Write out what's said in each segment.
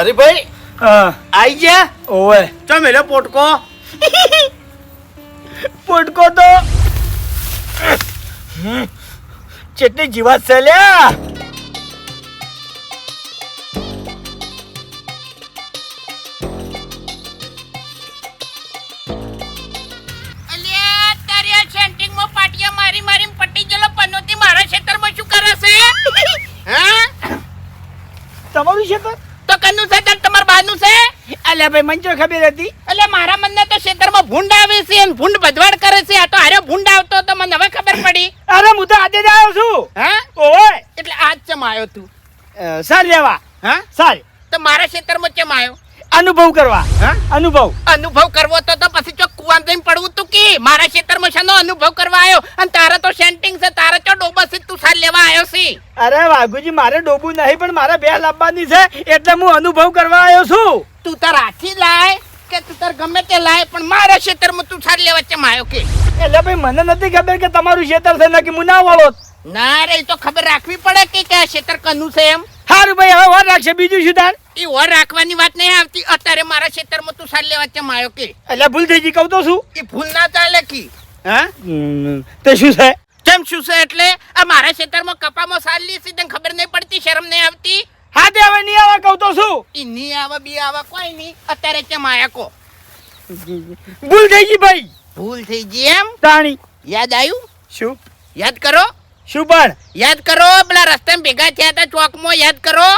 અરે ભાઈ હા. આઈ ગયા? ઓવે. ચો મેલો પોટકો? પોટકો તો. ચેટલી જીવાત છે લ્યા. અલ્યા ભાઈ મને તો ખબર હતી? એટલે મારા મનને તો ખેતરમાં ભૂંડ આવે છે અને ભૂંડ ભદવાડ કરે છે. આ તો હારે ભૂંડ આવતો તો મને હવે ખબર પડી. અરે હું તો આજે જ આવ્યો છું. હા? ઓય. એટલે આજ ચમ આવ્યો તું? સર સાર લેવા હા? સર. તો મારા ખેતરમાં કેમ આવ્યો? અનુભવ કરવા. અનુભવ. અનુભવ કરવો તો તો પછી ચોક કુવામ જઈને પડવું તું કે? મારા ખેતરમાં શાનો અનુભવ કરવા આવ્યો અને તારા તો સેન્ટિંગ છે તારા ચો ડોબા છે તું સાર લેવા આવ્યો છે. અરે વાઘુજી મારે ડોબું નહીં પણ મારે બે લાવવાની છે એટલે હું અનુભવ કરવા આવ્યો છું. તું તાર હાથી લાય કે તું તાર ગમે તે લાય પણ મારા ખેતરમાં તું સાર લેવા ચમ આવ્યો કે? એટલે ભાઈ મને નથી ખબર કે તમારું ખેતર છે ને કે હું ના વાળો ના રે તો ખબર રાખવી પડે કે કે આ ખેતર કનું છે એમ. સારું ભાઈ હવે વાર રાખશે. બીજું શું તાર એ ઓર રાખવાની વાત નહીં આવતી. અત્યારે મારા ખેતરમાં તું સારી લેવા ચમ માયો કે? એટલે ભૂલ થઈ ગઈ કહું તો શું? એ ભૂલ ના ચાલે કી. હા? તે શું છે? કેમ શું છે એટલે? આ મારા ખેતરમાં કપામાં સારી છે તને ખબર નહીં પડતી શરમ નહીં આવતી? હા તે હવે નહીં આવે કહું તો શું? એ નહીં આવા બી આવા કોઈ નહીં. અત્યારે ચમ માયા કો? ભૂલ થઈ ગઈ ભાઈ. ભૂલ થઈ ગઈ એમ? તાણી. યાદ આવ્યું શું? યાદ કરો. શું પણ? યાદ કરો પેલા રસ્તે ભેગા થયા હતા ચોકમાં યાદ કરો.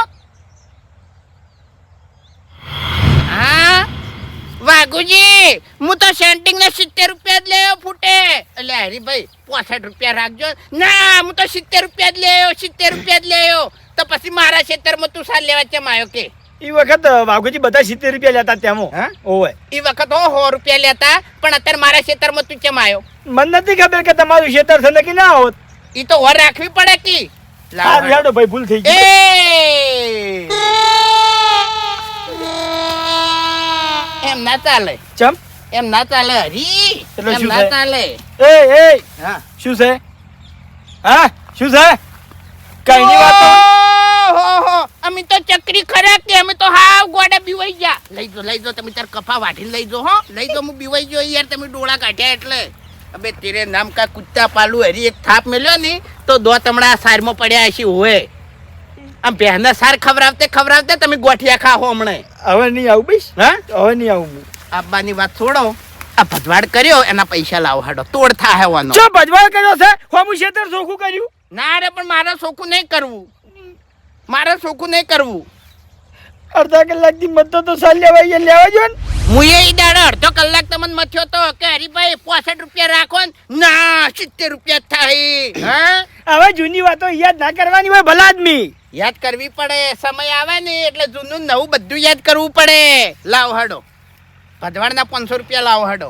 હા? વાઘુજી હું તો સેન્ટિંગ ને સિત્તેર રૂપિયા જ લેયો ફૂટે. એટલે હરીભાઈ પોસઠ રૂપિયા રાખજો. ના હું તો સિત્તેર રૂપિયા જ લેયો સિત્તેર રૂપિયા જ લેયો. તો પછી મારા ખેતરમાં તું સાલ લેવા ચમ આવ્યો કે? એ વખત વાઘુજી બધા સિત્તેર રૂપિયા લેતા ત્યાં હા? ઓવે. એ વખત હો સો રૂપિયા લેતા પણ અત્યારે મારા ખેતરમાં તું કેમ આવ્યો મને નથી ખબર કે તમારું ખેતર છે ને કે ના હોત. ઈ તો ઓર રાખવી પડે કી? હેડો ભાઈ ભૂલ થઈ ગઈ. એમ ના ચાલે. ચમ? એમ ના ચાલે હરી. એમ શું ના? ચાલે. એ એ! હા. શું છે? હા શું છે? કઈ ની વાત. હો હો. અમે તો ચકરી ખરા કે અમે તો હાવ ગોડા બીવાઈ ગયા. લઈ જો લઈ જો તમે તાર કફા વાઢીને લઈ જો હો. લઈ જો હું બીવાઈ ગયો યાર તમે ડોળા કાઢ્યા એટલે. અબે તેરે નામ કા કુત્તા પાલુ હરી એક થાપ મેલ્યો ને તો દો તમડા સારમાં પડ્યા હશે હોય આમ બહેના સાર ખવરાવતે ખવરાવતે તમે ગોઠિયા ખાઓ હમણે. હવે નહીં આવું બસ. હા? હવે નહીં આવું આબાની વાત છોડો. આ ભજવાડ કર્યો એના પૈસા લાવો હાડો. તોડ થાય વાનો ચો ભજવાડ કર્યો છે? હોમું શેતર ચોખ્ખું કર્યું? ના રે પણ મારે સોખું નહીં કરવું. મારે સોખું નહીં કરવું. અડધા કલાકથી મતો તો સાલ લેવા લેવા જો ને. હું એ દાડો અડધો કલાક તમને મથ્યો તો કે હરીભાઈ પોસઠ રૂપિયા રાખો ને. ના સિત્તેર રૂપિયા થાય. હા? હવે જૂની વાતો યાદ ના કરવાની હોય ભલા આદમી. યાદ કરવી પડે. સમય આવે ને એટલે જૂનું નવું બધું યાદ કરવું પડે. લાવ હાડો. ભદવાડના પાંચસો રૂપિયા લાવ હડો.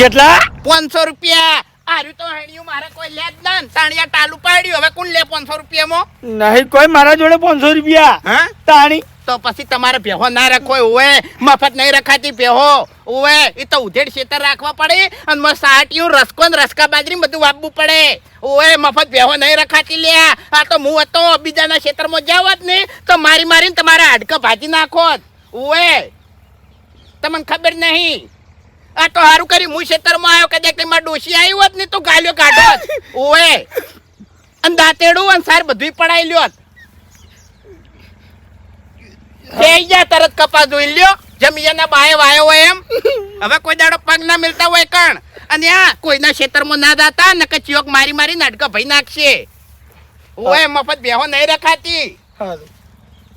જેટલા? પાંચસો રૂપિયા. આર્યું તો હેણ્યું મારે કોઈ લે જ ના ને. તાણિયા ટાલુ પાડ્યું હવે કોણ લે પાંચસો રૂપિયામાં? નહીં કોઈ મારા જોડે પાંચસો રૂપિયા. હા? તાણી તો પછી તમારે ભેહો ના રાખવો ઓવે મફત નહીં રખાતી ભેહો ઓવે એ તો ઉધેડ શેતર રાખવા પડે અને મસ્ત સાટિયું રસકો ને રસકા બાજરી બધું વાપવું પડે. ઓવે મફત ભેહો નહીં રખાતી લે આ તો હું હતો, બીજાના ખેતરમાં જાવત ને, તો મારી મારીને તમારા હાડકા ભાજી નાખોત. ઓવે તમને ખબર નહીં. આ તો સારું કરી હું ખેતરમાં આવ્યો, કદાચ મારા ડોશી આવ્યો જ ને તો ગાલ્યો કાઢો ઓવે અને દાંતેડું અને સાર બધું પડાઈ લ્યોત. થઈ જા તરત કપા જોઈ લ્યો. જમીયાના બાય વાયો હોય એમ. હવે કોઈ દાડો પગ ના મિલતા હોય કણ. અને આ કોઈના ખેતરમાં ના દાતા ને કે ચિયોક મારી મારી નાટકા ભઈ નાખશે. ઓય મફત બેહો નહીં રખાતી.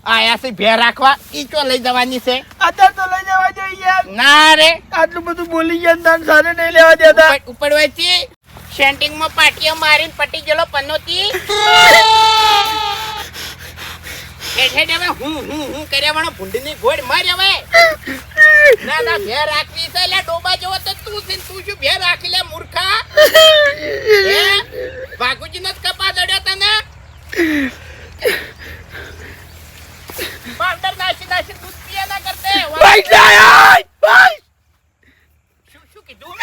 આયા છે ભે રાખવા ઈ ચો લઈ જવાની છે. અત્યારે તો લઈ જવા જોઈએ ના રે. આટલું બધું બોલી ગયા તાન સારે નહીં લેવા દેતા. ઉપડવાથી સેન્ટિંગમાં પાટીઓ મારીને પટી ગયેલો પન્નોતી હેઠે હવે હું હું હું કર્યા વાળો ભૂંડની ગોળ માર હવે. ના ના ભે રાખવી છે એટલે ડોબા જેવો તો તું છે તું શું ભે રાખી લે મૂર્ખા? હે? વાઘુજીનો જ કપા દડ્યો તને? પાવડર નાસી નાસી દૂધ પીયા ના કરતે. ભાઈ જાય ભાઈ! શું શું કીધું?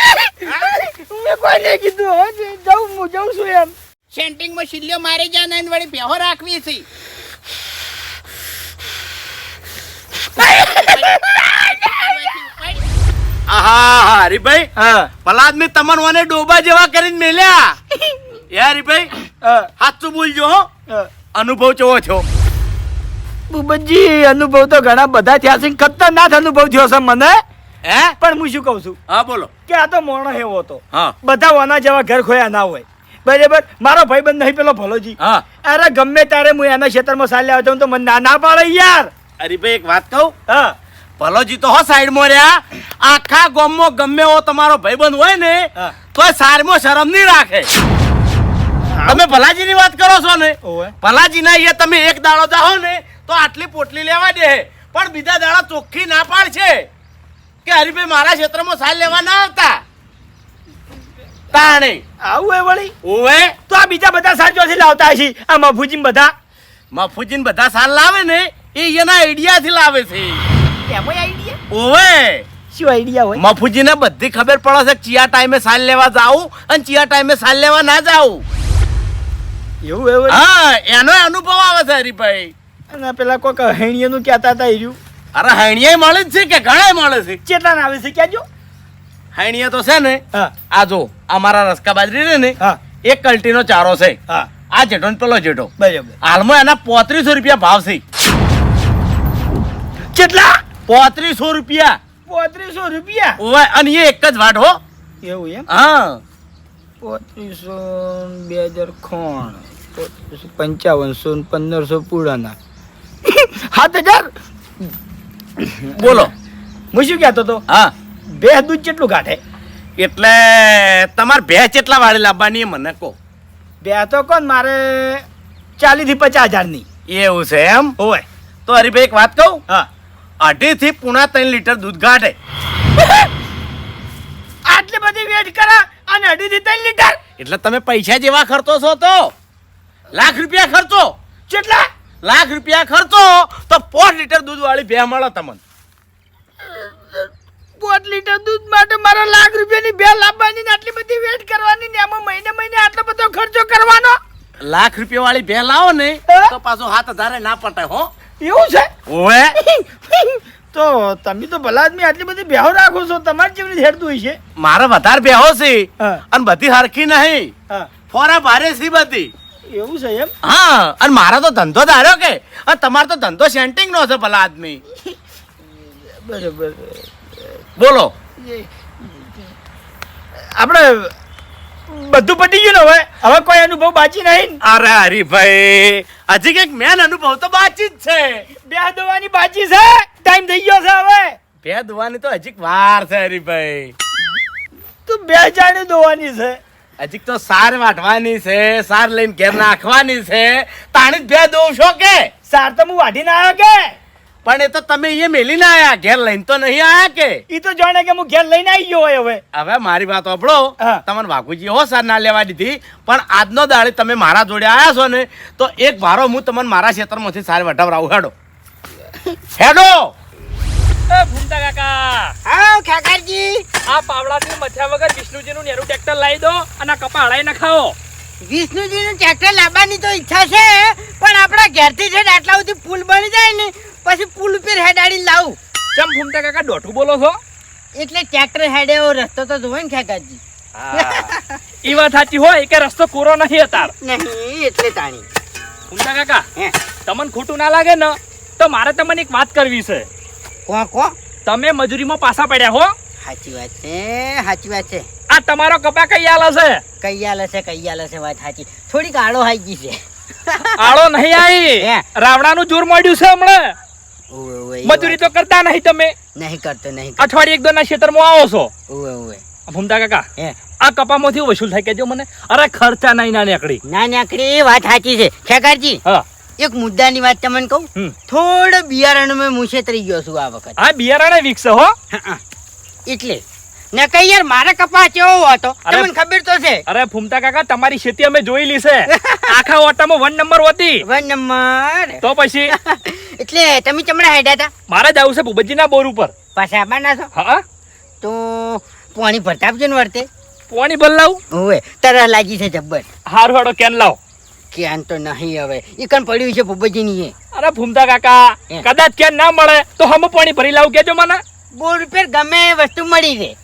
મેં કોઈ નહીં કીધું હો, જાઉં હું જાઉં છું એમ. સેન્ટિંગમાં શિલ્યો મારી ગયા ને વળી બેહો રાખવી છે. આહા હરીભાઈ પલાદ મેં મને ડોબા જેવા કરીને મેલ્યા. એ હરીભાઈ સાચું બોલજો હો. અનુભવ કેવો છો બુબજી અનુભવ તો ઘણા બધા થયા છે ખતરનાક અનુભવ થયો છે મને. હે? પણ હું શું કહું છું? હા બોલો. કે આ તો મોણો એવો હતો. હા. બધા વાના જેવા ઘર ખોયા ના હોય. બરાબર? મારો ભાઈબંધ નહીં પેલો ભલોજી. હા. અરે ગમે ત્યારે હું એના ક્ષેત્રમાં સાલ્યા આવતો તો મને ના ના પાડે યાર. હરીભાઈ એક વાત કહું? હા. ભલોજી તો હો સાઈડમાં રહ્યા. આખા ગામમાં ગમે એવો તમારો ભાઈબંધ હોય ને હા. તો સારમાં શરમ નહીં રાખે. તમે ભલાજીની વાત કરો છો ને? ભલાજીના અહીંયા તમે એક દાડો જાઓ ને તો આટલી પોટલી લેવા દે. પણ બીજા દાડા ચોખ્ખી ના પાડ છે કે હરીભાઈ મારા ક્ષેત્રમાં સાલ લેવા ના આવતા? તાણે. આવું એ વળી? ઓવે. તો આ બીજા બધા સાચોથી લાવતા હશે? આ મફુજી બધા? મફુજીન બધા સાલ લાવે ને એ એના આઈડિયાથી લાવે છે. એમાં આઈડિયા ઓવે. શું આઈડિયા હોય? મફુજીને બધી ખબર પડે છે ચિયા ટાઈમે સાલ લેવા જાવું અને ચિયા ટાઈમે સાલ લેવા ના જાવું એવું એવું? હા એનો અનુભવ આવે છે હરીભાઈ. અને પેલા કોઈક હેણીઓનું કહેતા હતા હીર્યું અરે હૈણીએ મળે જ છે કે ઘણા મળે છે? ચેટલા આવે છે ક્યાં જો હૈણીએ તો છે ને હા. આ જો અમારા રસકા બાજરી રે ને હા. એક કલ્ટીનો ચારો છે. હા. આ જેઠો ને પેલો જેઠો. બરાબર. હાલમાં એના પોત્રીસો રૂપિયા ભાવ છે. કેટલા? પોત્રીસો રૂપિયા. પોત્રીસો રૂપિયા? ઓય અને એ એક જ વાટ હો. એવું એમ? હા. પોત્રીસો બે હજાર ખોણ. પોત્રીસો પંચાવનસો પંદરસો પુરાના. સાત હજાર? બોલો. હું શું કહેતો હતો? હા. બે દૂધ કેટલું કાઢે એટલે તમારે બે કેટલા વાળે લાવવાની એ મને કહો. બે તો કોણ? મારે ચાલીસથી પચાસ હજારની. એવું છે એમ? હોય તો હરીભાઈ એક વાત કહું? હા. અઢી થી પૂણા ત્રણ લીટર દૂધ કાઢે આટલી બધી વેટ કરા અને અઢી થી ત્રણ લીટર? એટલે તમે પૈસા જેવા ખર્ચો છો તો? લાખ રૂપિયા ખર્ચો? કેટલા? લાખ રૂપિયા ખર્ચો? તો પાંચ લીટર દૂધ વાળી બે મળે તમને. પાંચ લીટર દૂધ માટે મારે લાખ રૂપિયાની બે લાવવાની આટલી બધી વેટ કરવાની ને એમાં મહિને મહિને આટલો બધો ખર્ચો કરવાનો? લાખ રૂપિયા વાળી બે લાવો ને તો પાછો હાથ હજારે ના પટાય હો. એવું છે? ઓએ તો તમે તો ભલા આદમી આટલી બધી બેહો રાખો છો. તમારે રીતે હેડતું હોય છે. મારે વધારે બેહો છે. અને બધી હરખી નહીં. હા. ફોરા ભારે છે બધી. એવું છે એમ? હા અને મારો તો ધંધો ધાર્યો કે અને તમારો તો ધંધો સેન્ટિંગ નો છે ભલા આદમી. બરોબર. બોલો. આપણે બધું પટી ગયું ને હવે? હવે કોઈ અનુભવ બાકી નહીં. અરે હરીભાઈ હજી કંઈક મેન અનુભવ તો બાકી જ છે. બે દવાની બાકી છે. ટાઈમ થઈ ગયો છે હવે. બે ધોવાની તો હજી વાર છે હરીભાઈ. તું બે જાણે દોવાની છે. હજી તો સાર વાટવાની છે સાર લઈને ઘેર નાખવાની છે. તાણી જ બે દઉં છો કે? સાર તો હું વાઢીને આવ્યો કે? પણ એ તો તમે અહીંયા મેલીને આયા ઘેર લઈને તો નહીં આયા કે? ઈ તો જાણે કે હું ઘેર લઈને આવી ગયો હોય હવે. હવે મારી વાત સાંભળો. હા. તમને વાઘુજી હો સર ના લેવા દીધી પણ આજનો દાડે તમે મારા જોડે આયા છો ને તો એક ભારો હું તમને મારા ક્ષેત્રમાંથી સાર વટાવરાવું હેડો. હેડો! એ ભૂમતા કાકા! હા કાકાજી આ પાવડાથી મથ્યા વગર વિષ્ણુજીનું નેરું ટ્રેક્ટર લાવી દો અને આ કપા હળાઈ નખાવો. વિષ્ણુજીનું ટ્રેક્ટર લાવવાની તો ઈચ્છા છે પણ આપણા ઘેરથી છે આટલા સુધી પુલ બની જાય ને પછી પુલ ઉપર હેડાડી લાવું. ચમ ફૂમતા કાકા ડોઠું બોલો છો? એટલે ટ્રેક્ટર હેડે એવો રસ્તો તો જોવે ને ખેકાજી એ વાત સાચી હોય કે રસ્તો કોરો નહીં અતાર? નહીં એટલે તાણી. ફૂમતા કાકા હે. તમને ખોટું ના લાગે ને તો મારે તમને એક વાત કરવી છે. કો કો. તમે મજૂરીમાં પાછા પડ્યા હો. સાચી વાત છે સાચી વાત છે. આ તમારો કપા કઈ આલે છે? કઈ આલે છે કઈ આલે છે વાત સાચી. થોડીક આળો આવી ગઈ છે. આળો નહીં આવી. રાવણાનું જોર મળ્યું છે હમણાં? મજૂરી તો કરતા નહીં તમે. નહીં કરતો નહીં અઠવાડિયે એક દોના ક્ષેત્રમાં આવો છો. ભૂમતા કાકા આ કપામાંથી વસૂલ થાય કેજો મને. અરે ખર્ચા નહીં ના નીકળી. ના એ વાત સાચી છે. ખેકારજી હા. એક મુદ્દાની વાત તમને કહું. થોડો બિયારણ મેં મુછેતરી ગયો છું આ વખત. આ બિયારણે વિકસે હો. એટલે ને કઈ યાર મારા કપા કેવો હતો? તમને ખબર તો છે. અરે ફૂમતા કાકા તમારી ખેતી અમે જોઈ છે. આખા ઓટામાં વન નંબર હતી. વન નંબર તો પછી? એટલે તમે ચમડા હેડ્યા હતા મારે જ આવું છે ભૂપતજીના બોર ઉપર. પાછા આવવાના છો? હા તો પાણી ભરતા આપજો ને વર્તે. પોણી ભર લાવું? ઓવે તરસ લાગી છે જબ્બર. હારું હાડો કેન લાવ. ક્યાં તો નહીં હવે. ઈ કણ પડ્યું છે ભૂપતજી ની અરે ફૂમતા કાકા કદાચ કેન ના મળે તો હમ પાણી ભરી લાવું કેજો મને. બોર ઉપર ગમે એ વસ્તુ મળી રહે.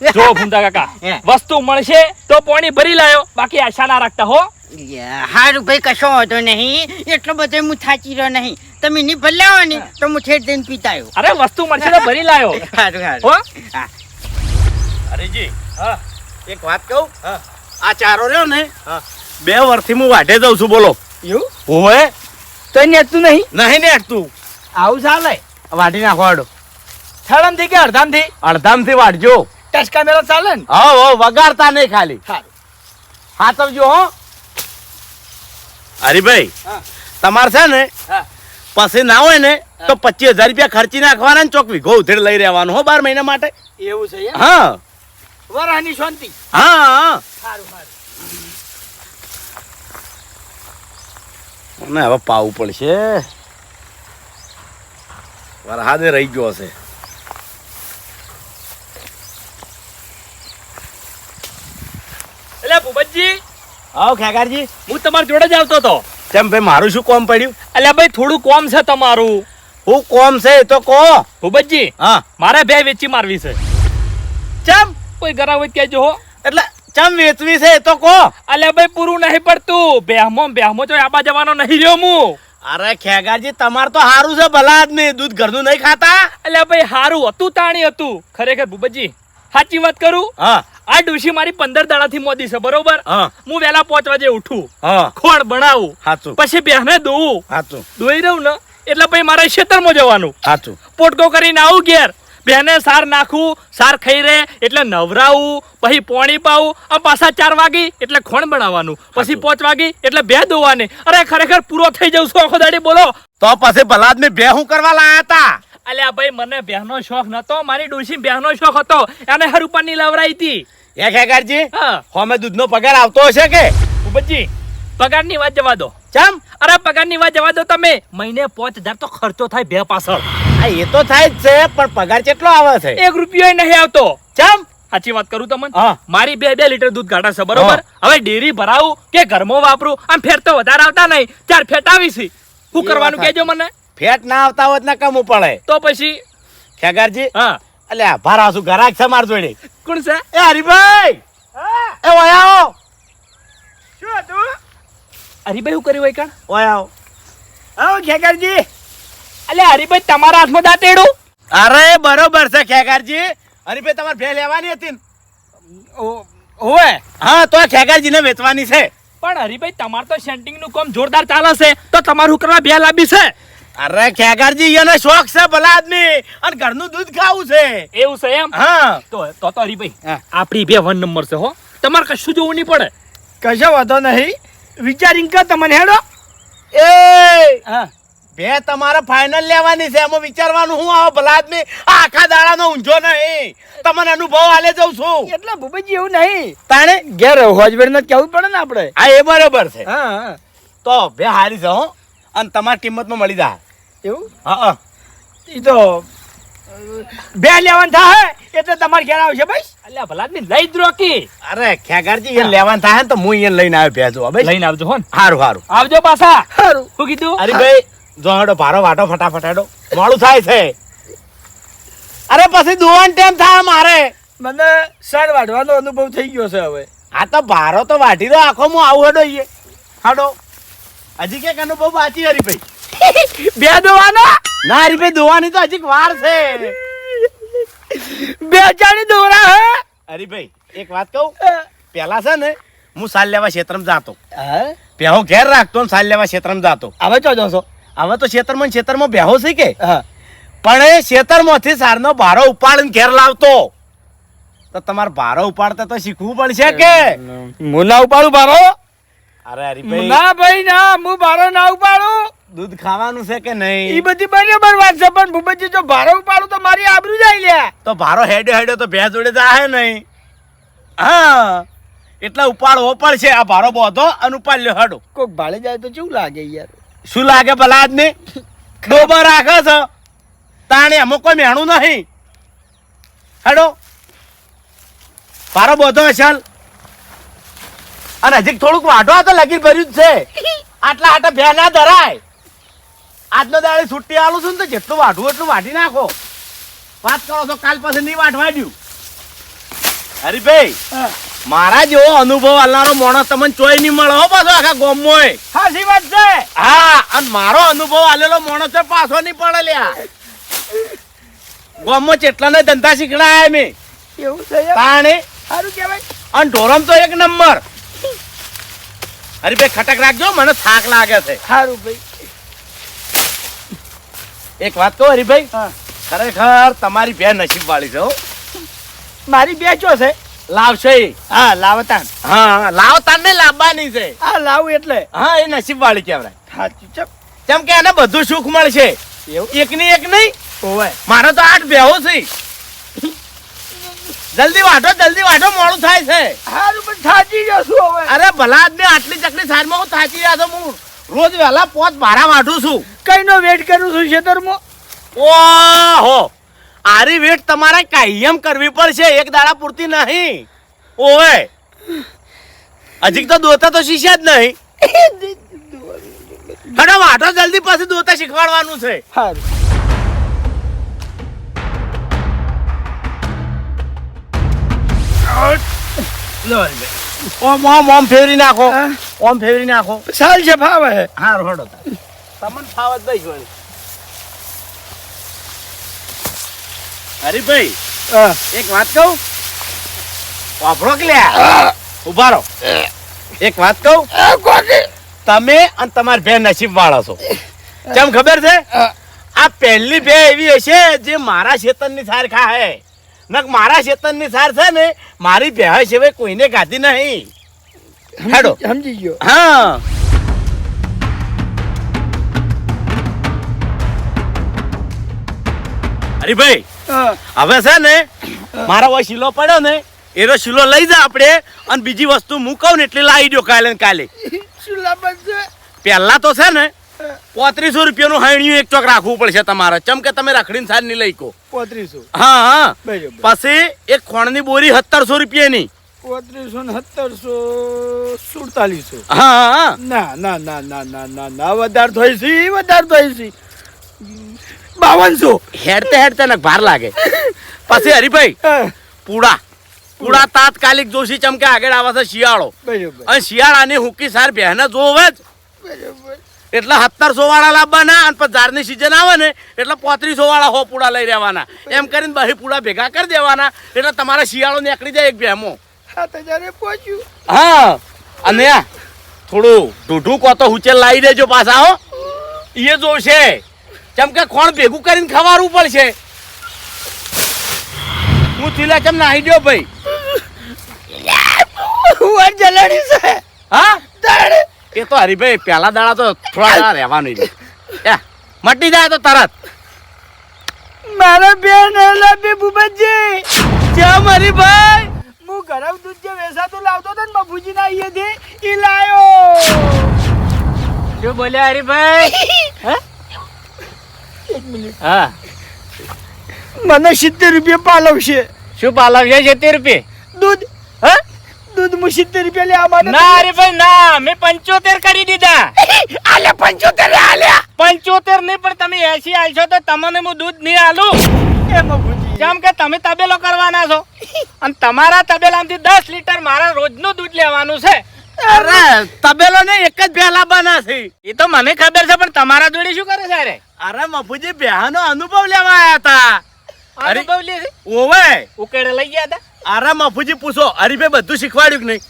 જો ભૂમતા કાકા વસ્તુ મળશે તો પોણી ભરી લાયો. બાકી આશા ના રાખતા હો. હારું ભાઈ કશો વાંધો નહીં. એટલો બધો હું થાચી રહ્યો નહીં તમે ની ભલાવો ને તો હું છેડ દઈને પીતા આવ્યો અરે વસ્તુ મળશે તો ભરી લાયો. હારું હારું. હો? હા. હરીજી હા. એક વાત કહું? હા. આ ચારો રહ્યો ને. હા. બે વર્ષથી હું વાઢે જઉં છું બોલો. એવું? ઓવે તો નેતું નહીં? નહીં ને તું આવું ચાલે? વાઢી નાખો હાડો થળમથી કે અડધામથી અડધામથી વાઢજો. ટસકા કેમેરા ચાલે ને? હા હો વગાડતા નહીં ખાલી. સારું સમજો હો. હરીભાઈ હા. તમારે છે ને હા. પછી ના હોય ને તો પચીસ હજાર રૂપિયા ખર્ચી નાખવાના ને ચોક વીઘો ઉધેડ લઈ રહેવાનું હો બાર મહિના માટે. એવું છે હા. વરાની શાંતિ. હા હા. મને હવે પાવું પડશે. વરહાદે રહી ગયો હશે. એટલે ભૂપતજી. આવો ખેગારજી. હું તમારી જોડે જ આવતો હતો. કેમ ભાઈ મારું શું કોમ પડ્યું? એટલે ભાઈ થોડું કોમ છે તમારું. હું કોમ છે એ તો કહો. ભૂપતજી હા. મારે બે વેચી મારવી છે. ચમ? કોઈ ગરાવ હોય તો કહેજો હો. એટલે ચમ વેચવી છે એ તો કહો. અલ્યા ભાઈ પૂરું નહીં પડતું. બેહમો બેહમો તો આબા જવાનો નહીં રહ્યો હું. અરે ખેગારજી તમાર તો સારું છે ભલા આદમી. દૂધ ઘરનું નહીં ખાતા? એટલે ભાઈ હારું હતું તાણી હતું. ખરેખર ભૂપતજી સાચી વાત કરું? હા. આ ડુશી મારી પંદર દાડાથી મોદી છે બરોબર? હું. વહેલા પાંચ વાજે ઉઠું. હા. ખોળ બનાવું. સાચું પછી બેહને દોવું સાચું દોઈ રહું ને એટલે પછી મારે ખેતરમાં જવાનું. સાચું પોટકો કરીને આવું ઘેર. બેને સાર નાખું સાર ખાઈ રહે એટલે નવરાવું પછી પોણી પાવું આ પાછા ચાર વાગી એટલે ખોણ બનાવવાનું. પછી પાંચ વાગી એટલે બે દોવાની અરે ખરેખર પૂરો થઈ જવું છું આખો દાડી બોલો. તો પછી ભલા આદમી બે હું કરવા લાયા હતા? અલ્યા ભાઈ મને બહેનો શોખ નતો મારી ડોશી બહેનો શોખ હતો. એને હરુપાની લવરાઈ હતી. એ ખેગારજી હા. હોમે દૂધનો પગાર આવતો હશે કે? ઉપજી પગારની વાત જવા દો. ચમ? અરે પગારની વાત જવા દો તમે. મહિને પાંચ હજાર તો ખર્ચો થાય બે પાછળ. આ એ તો થાય જ છે પણ પગાર કેટલો આવે છે? એક રૂપિયો નહીં આવતો. ચમ? સાચી વાત કરું તમને? મારી બે બે લીટર દૂધ કાઢે છે બરોબર? હવે ડેરી ભરાવું કે ઘરમાં વાપરું? આમ ફેર તો વધારે આવતા નહીં. ચાર ફેટ આવી શું કરવાનું કેજો મને? ફેટ ના આવતા હોત ને કમ પડે. તો પછી? ખેગારજી હા. અલ્યા ભારા શું ઘરાક છે માર જોડે? કોણ છે? એ હરીભાઈ! એ ઓય આવો! શું હતું? હરીભાઈ શું કર્યું હોય કાણ? ઓય આવો. આવો ખેકરજી અલે હરીભાઈ તમારા હાથમાં દાંતેડું? અરે બરોબર છે ખેગારજી. હરીભાઈ તમારે ભે લેવાની હતી ને? હા તો ખેગારજીને વેચવાની છે. પણ હરીભાઈ તમાર તો સેન્ટિંગનું કામ જોરદાર ચાલે છે. તો તમારું કરવા બે લાંબી છે? અરે ખેગારજી એનો શોખ છે ભલા આદમી. અને ઘરનું દૂધ ખાવું છે. એવું છે એમ? હા. તો તો તો હા. આપણી બે વન નંબર છે હો. તમારે કશું જોવું નહીં પડે. કશો વાંધો નહીં. વિચારીને કહો તમને હેડો. એ! હા. બે તમારે ફાઇનલ લેવાની છે. એમાં વિચારવાનું હું આવો ભલા આદમી. આ આખા દાડાનો ઊંઝો નહીં. તમને અનુભવ આલે જઉં છું. એટલે ભૂપેજી એવું નહીં. તાણે? ઘેર હોજવેડ ને કેવું પડે ને આપણે. હા એ બરોબર છે. હા હા. તો બે હારી છે હો. અને તમારી કિંમતમાં મળી જાય. એવું? હા હા. એ તો બે લેવાનું થાય એટલે તમારે ઘેર આવશે ભાઈ અલ્યા ભલા ની લઈ જ રોકી. અરે ખેગારજી એ લેવાનું થાય ને તો હું અહીંયા લઈને આવ્યો ભેજો ભાઈ લઈને આવજો હો સારું હારું હારું. આવજો પાછા. સારું શું કીધું? અરે ભાઈ જો હેડો ભારો વાટો ફટાફટ હેડો. મોડું થાય છે. અરે પછી દુવાન ટાઈમ થાય મારે. મને સર વાઢવાનો અનુભવ થઈ ગયો છે હવે. આ તો ભારો તો વાટી દો આખો હું આવું હડો હાડો. હજી ક્યાંક અનુભવ બાકી હરીભાઈ બે દોવાનો? ના હરીભાઈ દોવાની તો હજી વાર છે. બે ચાણી દોરા હે? હરીભાઈ એક વાત કહું? પેલા છે ને હું સાલ લેવા ક્ષેત્રમાં જાતો. હા? બેહો ઘેર રાખતો ને સાલ લેવા ક્ષેત્રમાં જાતો. હવે ચો જોશો? હવે તો ક્ષેત્રમાં ક્ષેત્રમાં બેહો છે કે? પણ એ ક્ષેત્રમાંથી સારનો ભારો ઉપાડીને ઘેર લાવતો. તો તમારે ભારો ઉપાડતા તો શીખવું પડશે કે? મુલા ઉપાડું બારો? અરે હરીભાઈ ના ભાઈ ના હું બારો ના ઉપાડું. દૂધ ખાવાનું છે કે નહીં? એ બધી બરાબર વાત છે પણ ભૂપતજી જો ભારો ઉપાડું તો મારી આબરૂ જાય લે. તો ભારો હેડ્યો હેડ્યો તો ભેંસ જોડે જાહે નહીં. હા એટલે ઉપાડવો પડશે. આ ભારો બોધો અને ઉપાડ લ્યો હેડો. કોક ભાડે જાય તો કેવું લાગે યાર? શું લાગે ભલા ને? ડોબર રાખે છે. તાણે અમુક કોઈ મેણું નહીં. હેડો. ભારો બોધો હશે અને હજી થોડુંક વાઢો આ તો લગી ભર્યું જ છે. આટલા આટા બે ના ધરાય. આજનો દાડે છુટ્ટી આલું છું ને તો જેટલું વાઢવું એટલું વાઢી નાખો. વાત કરો તો કાલ પછી નહીં વાઢવા દ્યું. હરીભાઈ મારા જેવો અનુભવ આલનારો માણસ તમને ચોય નહીં મળો હો પાછો આખા ગોમમાં સાચી વાત છે. હા અને મારો અનુભવ આલેલો માણસ છે પાછો નહીં પડે લ્યા ગોમમાં ચેટલાને ધંધા શીખડાયા મેં એવું છે? તાણે? સારું કહેવાય. અને ઢોરમ તો એક નંબર. હરીભાઈ ખટક રાખજો મને થાક લાગે છે. સારું ભાઈ. એક વાત કહો હરિભાઈ. ખરેખર તમારી બે નસીબ વાળી છે મારી બે ચો છે? લાવશે હા લાવતા હા લાવતાન ને લાવવાની છે. હા લાવું એટલે. હા એ નસીબ વાળી કહેવાય. સાચું ચમ કેમ કે એને બધું સુખ મળશે. એવું? એક ની એક નહીં. મારે તો આઠ બેહો છે. જલ્દી વાઢો જલ્દી વાઢો મોડું થાય છે. હારું પણ થાચી જશું હવે. અરે ભલા આદમી આટલી ચકલી સારમાં હું થાચી રહ્યા છું હું રોજ વહેલા પોત ભારા વાઢું છું. કઈ નો વેટ કરું છું ખેતરમાં? ઓહો આરી વેટ તમારે કાયમ કરવી પડશે એક દાડા પૂરતી નહીં. ઓવે હજી તો દોતા તો શીખ્યા જ નહીં. હડો વાઢો જલ્દી પછી દોતા શીખવાડવાનું છે. સારું ઓમ ઓમ ઓમ ફેરવી નાખો. ઓમ ફેરવી નાખો. સાલ છે ભાવે હા. રોડો તમને ફાવત ભાઈ જોડે હરીભાઈ એક વાત કહું? વાપરો કે લ્યા? ઊભા રહો. એક વાત કહું? તમે અને તમારી બે નસીબ વાળા છો. કેમ ખબર છે? આ પહેલી બે એવી હશે જે મારા ખેતરની સારખા ખાહે. નક મારા ખેતરની સાર છે ને મારી બે સિવાય કોઈને ગાધી નહીં. હેડો. સમજી ગયો. હા. અરે ભાઈ હવે છે ને મારા હોય શીલો પડ્યો ને એનો શીલો લઈ જા આપણે અને બીજી વસ્તુ હું કહું ને એટલે લાવી દો કાલે કાલે. પહેલા તો છે ને પોત્રીસો રૂપિયાનું હાણિયું એક ચોક રાખવું પડશે તમારે. ચમ કે તમે રખડીને સારની લઈ કો. પોત્રીસો. હા હા. પછી એક ખોણની બોરી સત્તરસો પોત્રીસો ને સત્તરસો સુડતાલીસો. હા હા ના ના ના ના ના ના ના વધારે થઈ છે વધારે થઈ છે બાવનસો. હેડતે હેડતે ને ભાર લાગે. પછી હરીભાઈ પૂડા. પૂડા તાત્કાલિક જોશી ચમકે આગળ આવે છે શિયાળો અને શિયાળાની હુકી સાર બહેને જોવે જ. બરાબર. એટલે સત્તરસો વાળા લાવવાના અને પછી ઝાડની સિઝન આવે ને એટલે પોત્રીસો વાળા હો પૂળા લઈ રહેવાના. એમ કરીને બહી પૂળા ભેગા કરી દેવાના એટલે તમારા શિયાળો નીકળી જાય એક ભેમો હા અને થોડું ઢૂઢું કો તો હુચેલ લાવી દેજો પાછા હો. એ જોશે. કેમ કે કોણ ભેગું કરીને ખવારવું પડશે. હું થીલા ચમ નાહી દો ભાઈ? હું જલાડી છે. હા? તાણે એ તો હરીભાઈ પહેલા દાડા તો થોડા દાડા રહેવાનું છે. મટી જાય તો તરત. મારા બેન લાભે બુબજી મારી હરીભાઈ હું ગરમ દૂધ જે વેસાતું લાવતો હતો ને બાપુજી ના અહીંયાથી એ લાયો. શું બોલ્યા હરીભાઈ? એક મિનિટ. હા. મને સિત્તેર રૂપિયા પાલવશે. શું પાલવશે છે તે રૂપિયા? દૂધ હું સિત્તેર રૂપિયા ના હરીભાઈ ના મેં પંચોતેર કરી દીધા. આલે પંચોતેર આલ્યા પંચોતેર નહીં પણ તમે એસી આલશો તો તમને હું દૂધ નહીં આલું. જેમ કે તમે તબેલો કરવાના છો. અને તમારા તબેલામાંથી દસ લીટર મારા રોજનું દૂધ લેવાનું છે. અરે તબેલો ને એક જ ભે લાવવાના છે. એ તો મને ખબર છે પણ તમારા જોડે શું કરે છે અરે? અરે મફુજી બેહાનો અનુભવ લેવા આવ્યા હતા અરે. અનુભવ લે ઓવે. ઉકેડે લઈ ગયા હતા? અરે મફુજી પૂછો હરીભાઈ બધું શીખવાડ્યું કે નહીં?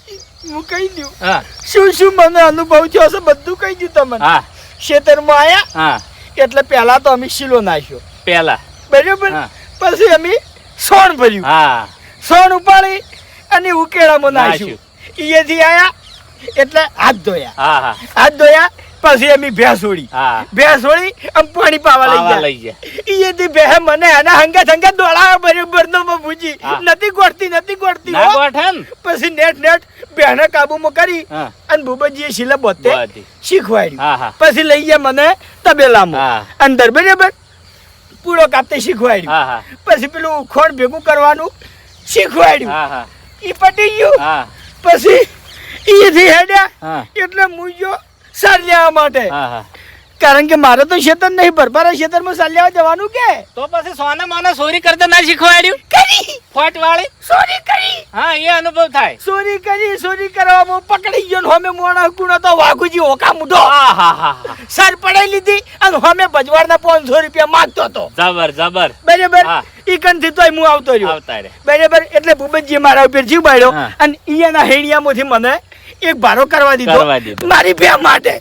હું કહી દઉં. હા. શું શું મને અનુભવ થયો છે બધું કહી દઉં તમને. હા. ખેતરમાં આયા? હા. એટલે પહેલા તો અમે શીલો નાખ્યો. પેલા બરાબર? પછી અમે સોણ ભર્યું. હા. સોણ ઉપાડી અને ઉકેળામાં નાખ્યું. એથી આયા એટલે હાથ ધોયા. હા હા. હાથ ધોયા પછી એમ ભેંસ ઓળી ભેંસ ઓળી આમ પાણી પાવા લઈ જાય ગયા. અહીંયાથી ભેહ મને એના હંગે હંગાત દોડાવે બરોબર નો હા. નથી ગોઠતી નથી ગોઠતી ના ગોઠન પછી નેટ નેટ બેહને કાબુમાં કરી અને બુબજીએ શીલે બોતે શીખવાડ્યું. પછી લઈ ગયા મને તબેલામાં. અંદર બરાબર પૂરો કાપતે શીખવાડ્યું. પછી પેલું ખોણ ભેગું કરવાનું શીખવાડ્યું. ઈ પટી ગયું. પછી પછી થી હેડ્યા. એટલે ગયો સાર લેવા માટે. કારણ કે મારે તો ખેતર નહીં ભરપારા ખેતરમાં સાર લેવા જવાનું કે? તો પછી સોના માના ચોરી કરતા ના શીખવાડ્યું? કરી. ફોટ વાળી ચોરી કરી. હા એ અનુભવ થાય. ચોરી કરી ચોરી કરવામાં પકડી ગયો હમે મોણા કુણો તો વાઘુજી ઓકા મુઢો. હા હા હા સર પડાઈ લીધી અને હમે ભજવાડના પાંચસો રૂપિયા માંગતો હતો. જબર જબર. બરાબર? હા. ઈ તોય હું આવતો રહ્યો. આવતા રે બરાબર? એટલે ભૂપતજી મારા ઉપર જીવ બાળ્યો અને ઈયાના હેડિયામાંથી મને એક ભારો કરવા દીધો. મારી ભે માટે.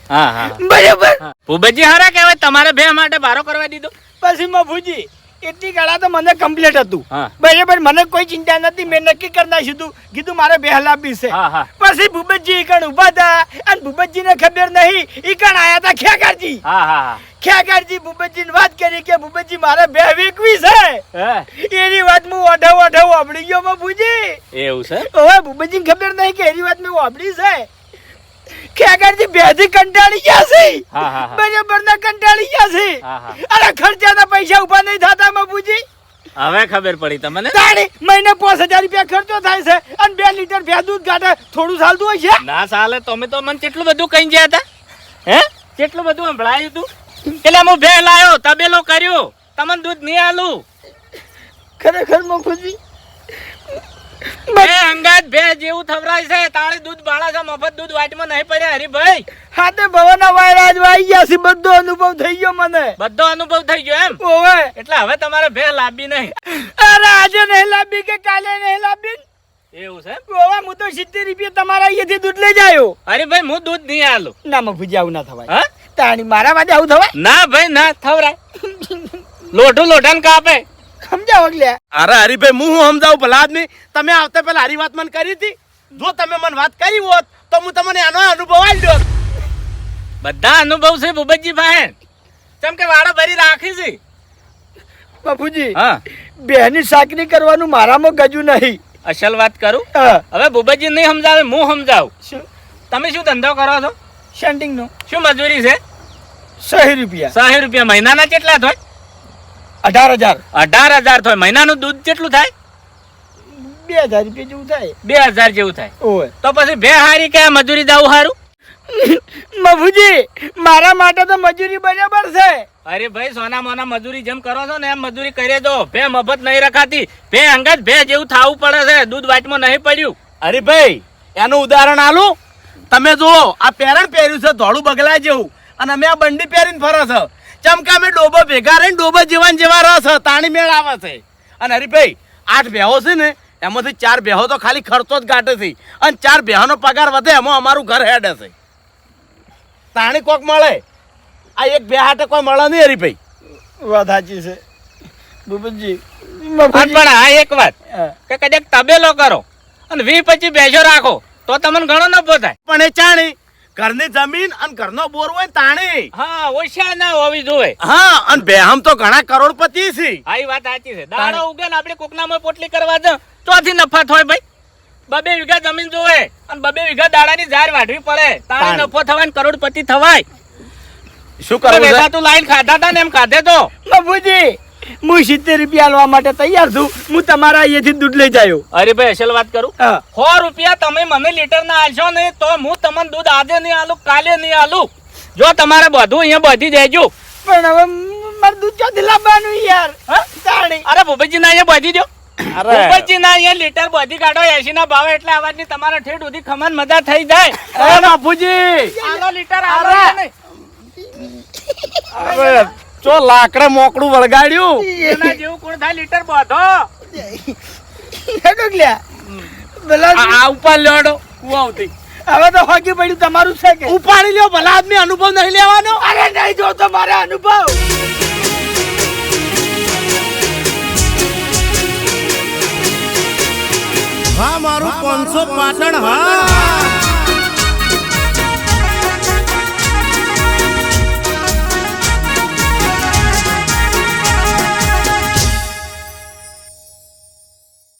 બરાબર? ભૂપતજી હારા કહેવાય તમારે ભે માટે ભારો કરવા દીધો? પછી મફુજી એટલી ગાળા તો મને કમ્પ્લીટ હતું. બરાબર મને કોઈ ચિંતા નથી મેં નક્કી કરી નાખ્યું કીધું મારે બે હલાબી છે પછી ભૂપતજી ઈકણ ઊભા હતા અને ભૂપતજી ને ખબર નહીં ઈકણ આયા હતા ખેકરજી ખેગારજી ભૂપતજી ને વાત કરી કે ભૂપતજી મારે બે વેકવી છે. એની વાત હું ઓઢવ ઓઢવ ઓબળી ગયો મફુજી એવું છે? હવે ભૂપતજી ખબર નહીં કે એની વાત મેં ઓબળી છે. ખેગારજી બેથી કંટાળી ગયા છે. બરાબર ના કંટાળી ગયા છે. અરે ખર્ચાના પૈસા ઊભા નહીં થતા બાપુજી. હવે ખબર પડી તમને? તાણી મહિને પાંચ હજાર રૂપિયા ખર્ચો થાય છે અને બે લીટર ભેં દૂધ કાઢે થોડું ચાલતું હોય છે? ના સાલે તમે તો મને કેટલું બધું કહી ગયા હતા. હે? કેટલું બધું સંભળાયું તું. એટલે હું ભે લાયો તબેલો કર્યો. તમને દૂધ નહીં આલું. ખરેખર મફુજી બે અંગાત બે જેવું થવરાય છે. તાળી દૂધ બાળા છે મફત દૂધ વાટમાં નહીં પડ્યા હરીભાઈ. હાથે ભવના વાયરા જ વાઈ ગયા છે બધો અનુભવ થઈ ગયો મને. બધો અનુભવ થઈ ગયો એમ? ઓવે. એટલે હવે તમારે ભે લાંબી નહીં. અરે આજે નહીં લાંબી કે કાલે નહીં લાંબી? એવું છે ઓવા હું તો સિત્તેર રૂપિયા તમારા અહીંયાથી દૂધ લઈ જાયો ભાઈ હું દૂધ નહીં આલું. ના મફુજી આવું ના થવાય. હા? તાણી મારા માટે આવું થવાય? ના ભાઈ ના થવરાય. લોઢું લોઢાને કાપે. સમજાવો એટલે. અરે હરીભાઈ હું હું સમજાવું? ભલા આદમી તમે આવતા પહેલા હારી વાત મને કરી હતી. જો તમે મને વાત કરી હોત તો હું તમને આનો અનુભવ આવી દોત. બધા અનુભવ છે ભૂપતજી ભાઈ કેમ કે વાળો ભરી રાખી છે. બાપુજી હા. બેની સાકરી કરવાનું મારામાં ગજુ નહીં. અસલ વાત કરું? હવે ભૂપતજી નહીં સમજાવે હું સમજાવું. શું? તમે શું ધંધો કરો છો? શેન્ટિંગનો શું મજૂરી છે? સહી રૂપિયા. સાહીઠ રૂપિયા મહિનાના કેટલા થાય? અઢાર હજાર. અઢાર હજાર થાય મહિનાનું દૂધ કેટલું થાય? બે હજાર રૂપિયા જેવું થાય. બે હજાર જેવું થાય. તો પછી બે હારી કે મજૂરી દાવું હારું? મભુજી મારા માટે તો મજૂરી બરાબર છે. અરે ભાઈ સોના મોના મજૂરી જેમ કરો છો ને એમ મજૂરી કરી દો ભે મફત નહીં રખાતી. ભે અંગત ભે જેવું થાવું પડે છે. દૂધ વાટમાં નહીં પડ્યું. અરે ભાઈ એનું ઉદાહરણ આલું. તમે જુઓ આ પેરણ પહેર્યું છે ધોળું બગલા જેવું. અને અમે આ બંડી પહેરીને ફરો છે. ચમકા અમે ડોબો ભેગા રહીને ડોબો જેવા ને જેવા રસ તાણી મેળ આવે છે. અને હરીભાઈ આઠ બેહો છે ને એમાંથી ચાર બેહો તો ખાલી ખર્ચો જ કાઢે છે. અને ચાર બેહોનો પગાર વધે એમાં અમારું ઘર હેડે છે તાણી કોક મળે? આ એક બે હાટે કોઈ મળે નહીં હરીભાઈ વાત સાચી છે. ભૂપતજી પણ હા એક વાત. કે કદાચ તબેલો કરો અને વી પછી બેસો રાખો તો તમને ઘણો નફો થાય. પણ એ ચાણી ઘરની જમીન અને ઘરનો બોર હોય તાણી. હા ઓછા ના હોવી જોઈએ. હા અને બેહમ તો ઘણા કરોડપતિ છે. હા એ વાત સાચી છે. દાડો ઉગે ને આપણે કોકનામાં પોટલી કરવા તો ચોથી નફા થાય ભાઈ. બબે વીઘા જમીન જોવે અને બબે વીઘા દાડાની ઝાડ વાઢવી પડે. તારે નફો થવાય ને કરોડપતિ થવાય. શું કરવું તું લાઈન ખાધા તા ને એમ ખાધે તો? મફુજી હું સિત્તેર રૂપિયા આલવા માટે તૈયાર છું. હું તમારા અહીંયાથી દૂધ લઈ જાયો અરે ભાઈ અસલ વાત કરું? સો રૂપિયા તમે મને લીટર ના આલશો ને તો હું તમને દૂધ આજે નહીં આલું કાલે નહીં આલું. જો તમારે બધું અહીંયા બધી દેજો. પણ હવે મારે દૂધ ક્યાંથી લાવવાનું યાર? અરે ભૂપેશજી ના અહીંયા બધી દો અરે. ભૂપતજી ના અહીંયા લીટર બધી કાઢો એસી ના ભાવે એટલે અવાજની તમારા ઠેઠ સુધી ખમણ મજા થઈ જાય. બાપુજી. આલો લીટર આલો નહીં. ચો લાકડે મોકડું વળગાડ્યું? એના જેવું કોણ થાય? લીટર બાંધો. હેડો લ્યા ભલા આ ઉપર લેડો કુવાવથી હવે તો હોકી પડ્યું તમારું છે કે? ઉપાડી લ્યો ભલા આદમી અનુભવ નહીં લેવાનો? અરે નહીં જો તો મારે અનુભવ. હા મારું પાંચસો પાટણ હા.